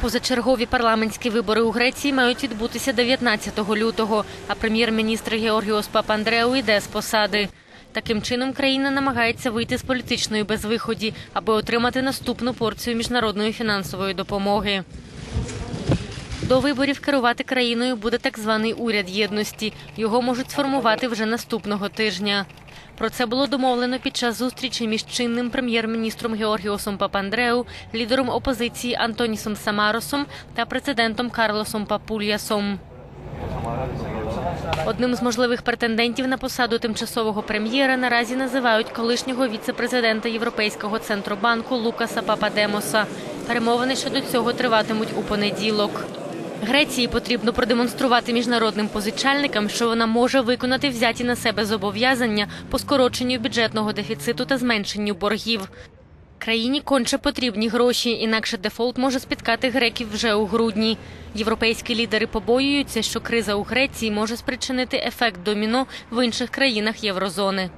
Позачергові парламентські вибори у Греції мають відбутися 19 лютого, а прем'єр-міністр Георгіос Папандреу йде з посади. Таким чином країна намагається вийти з політичної безвиході, аби отримати наступну порцію міжнародної фінансової допомоги. До виборів керувати країною буде так званий уряд єдності. Його можуть сформувати вже наступного тижня. Про це було домовлено під час зустрічі між чинним прем'єр-міністром Георгіосом Папандреу, лідером опозиції Антонісом Самаросом та президентом Карлосом Папульясом. Одним з можливих претендентів на посаду тимчасового прем'єра наразі називають колишнього віце-президента Європейського центробанку Лукаса Пападемоса. Перемовини щодо цього триватимуть у понеділок. Греції потрібно продемонструвати міжнародним позичальникам, що вона може виконати взяті на себе зобов'язання по скороченню бюджетного дефіциту та зменшенню боргів. Країні конче потрібні гроші, інакше дефолт може спіткати греків вже у грудні. Європейські лідери побоюються, що криза у Греції може спричинити ефект доміно в інших країнах єврозони.